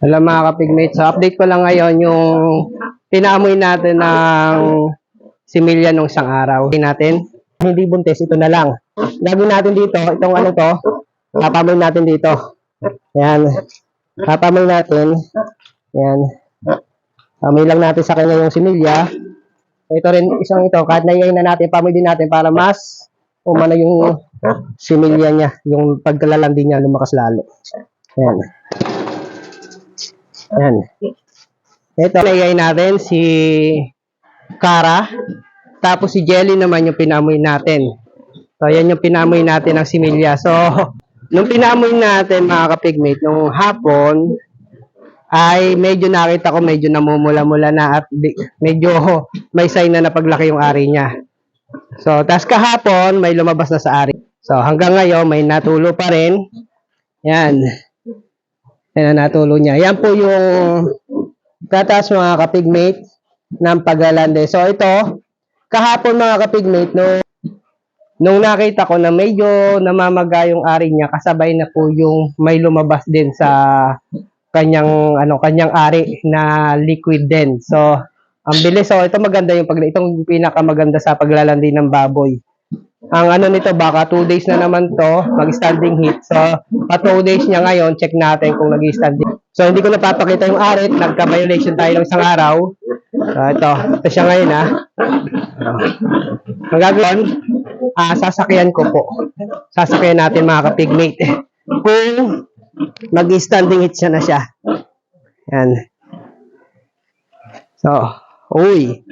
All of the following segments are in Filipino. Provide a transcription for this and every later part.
Alam mga kapigmate, so update ko lang ngayon yung pinaamoy natin ng similya nung isang araw. Hindi natin, hindi buntis, ito na lang. Gagawin natin dito, itong ano to, papamoy natin dito. Yan. Papamoy natin. Yan. Pamoy lang natin sa kanya yung similya. Ito rin, isang ito, kahit naiyain na natin, pamoy din natin para mas umano yung similya niya, yung pagkalalandi niya lumakas lalo. Yan. Yan. Ito, naiyain natin si Kara. Tapos si Jelly naman yung pinamoy natin. So, yan yung pinamoy natin ng similya. So, nung pinamoy natin, mga kapigmate, nung hapon, ay medyo nakita ko medyo namumula-mula na at medyo may sign na napaglaki yung ari niya. So, tas kahapon, may lumabas na sa ari. So, hanggang ngayon, may natulo pa rin. Yan. Yan ang natulo niya. Yan po yung tatas mga kapigmate ng paglalande. So, ito, kahapon mga kapigmate, nung, nung nakita ko na medyo namamaga yung ari niya, kasabay na po yung may lumabas din sa kanyang ano kanyang ari na liquid din. So, ang bilis. So, ito maganda yung pag itong pinakamaganda sa paglalandi ng baboy. Ang ano nito baka 2 days na naman to mag-standing heat. So, pa 2 days niya ngayon, check natin kung nag-standing. So, hindi ko napapakita yung arit, nagka-violation tayo ng isang araw. So, ito, ito siya ngayon ha. Ang gagawin, ah, sasakyan ko po. Sasakyan natin mga kapigmate. Kung mag-standing hit siya na siya. Yan. So, uy.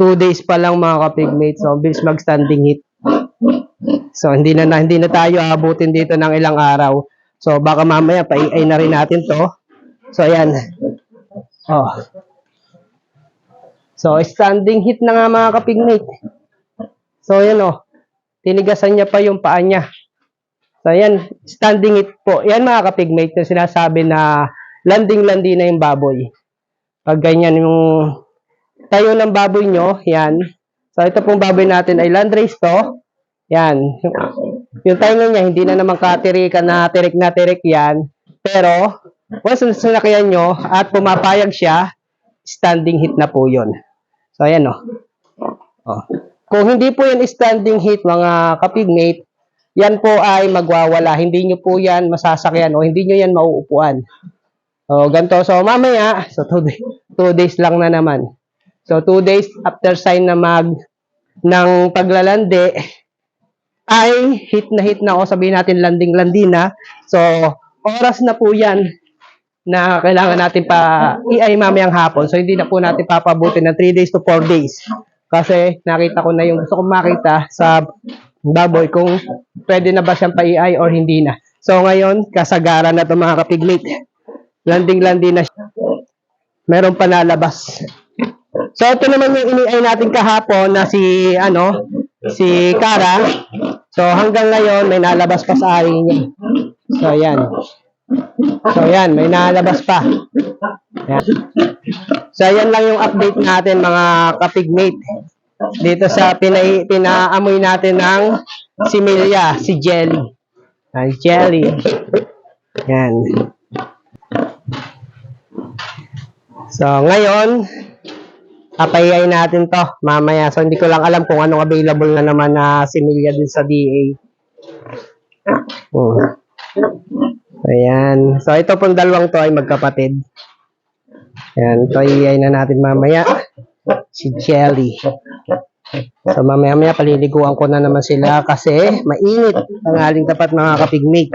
Two days pa lang mga kapigmate. So, bilis mag-standing hit. So, hindi na, hindi na tayo abutin dito ng ilang araw. So, baka mamaya pa-AI na rin natin to. So, ayan. Oh. So, standing hit na nga mga kapigmate. So, ayan oh. Tinigasan niya pa yung paa niya. So, yan, standing it po. Yan mga kapigmate, yung sinasabi na landing-landi na yung baboy. Pag ganyan yung tayo ng baboy nyo, yan. So, ito pong baboy natin ay landrace to. Yan. Yung, tayo niya, hindi na naman katirikan na tirik na tirik yan. Pero, once na sinakyan nyo at pumapayag siya, standing hit na po yun. So, ayan o. Oh. Kung hindi po yan standing hit, mga kapigmate, yan po ay magwawala. Hindi nyo po yan masasakyan o hindi nyo yan mauupuan. O, ganito. So, mamaya, so two, day- two days lang na naman. So, two days after sign na mag ng paglalandi, ay hit na hit na o sabihin natin landing-landi na. So, oras na po yan na kailangan natin pa i-ay mamayang hapon. So, hindi na po natin papabutin ng 3 days to 4 days. Kasi nakita ko na yung gusto kong makita sa baboy kung pwede na ba siyang pa-i-ay or hindi na. So, ngayon, kasagaran na ito mga kapigmate. Landing-landi na siya. Meron pa nalabas. So, ito naman yung ini-ay natin kahapon na si, ano, si Kara. So, hanggang ngayon, may nalabas pa sa ari niya. So, yan. So, yan. May nalabas pa. Yan. So, yan lang yung update natin, mga kapigmate. Dito sa pinai, pinaamoy natin ng similya, si Jelly. Ay, Jelly. Yan. So, ngayon, papayay natin to mamaya. So, hindi ko lang alam kung anong available na naman na similya din sa DA. Hmm. Ayan. So, ito pong dalawang to ay magkapatid. Ayan. Ito iayay na natin mamaya. Si Jelly. So, mamaya-maya paliliguan ko na naman sila kasi mainit ang aling tapat mga kapigmate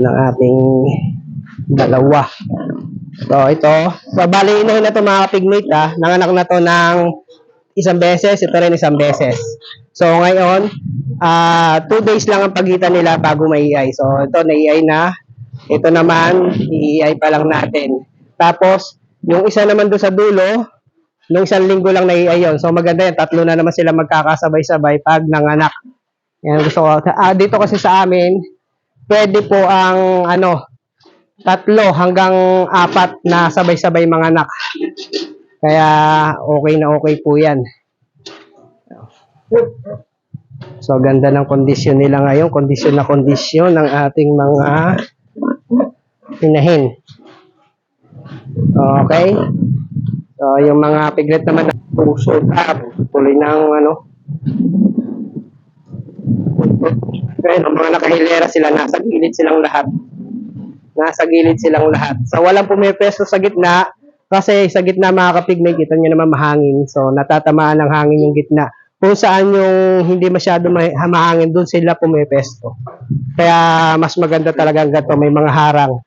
ng ating dalawa. So, ito. So, bali, inahin na ito mga kapigmate, ah. Nanganak na to ng isang beses. Ito rin isang beses. So, ngayon, ah two days lang ang pagitan nila bago maiay. So, ito, naiay na. Ito naman, iiay pa lang natin. Tapos, yung isa naman doon sa dulo, nung isang linggo lang naiay yun. So, maganda yan. Tatlo na naman sila magkakasabay-sabay pag nanganak. Yan, gusto ko. Ah, dito kasi sa amin, pwede po ang, ano, tatlo hanggang apat na sabay-sabay mga anak. Kaya okay na okay po yan. So ganda ng kondisyon nila ngayon, kondisyon na kondisyon ng ating mga inahin. Okay? So, yung mga piglet naman na puso up, tuloy ng ano. Kaya ang mga nakahilera sila, nasa gilid silang lahat. Nasa gilid silang lahat. So, walang pumipesto sa gitna, kasi sa gitna mga kapigmate, kita nyo naman mahangin. So, natatamaan ng hangin yung gitna. Kung saan yung hindi masyado ma- mahangin, doon sila pumipesto. Kaya mas maganda talaga ang ganito, may mga harang.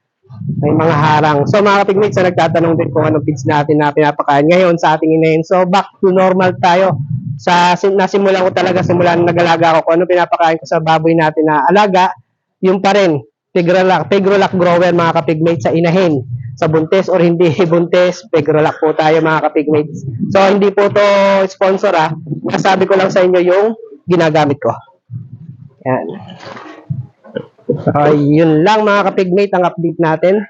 May mga harang. So mga kapigmate, sa nagtatanong din kung anong feeds natin na pinapakain ngayon sa ating inahin. So back to normal tayo. Sa sim- nasimulan ko talaga simula nung nag-alaga ako kung ano pinapakain ko sa baboy natin na alaga, yung pa rin, Tigrolac, Tigrolac grower mga kapigmate sa inahin. Sa buntes or hindi buntes, Tigrolac po tayo mga kapigmates. So hindi po to sponsor ah. Nasabi ko lang sa inyo yung ginagamit ko. Yan. So, yun lang mga kapigmate ang update natin.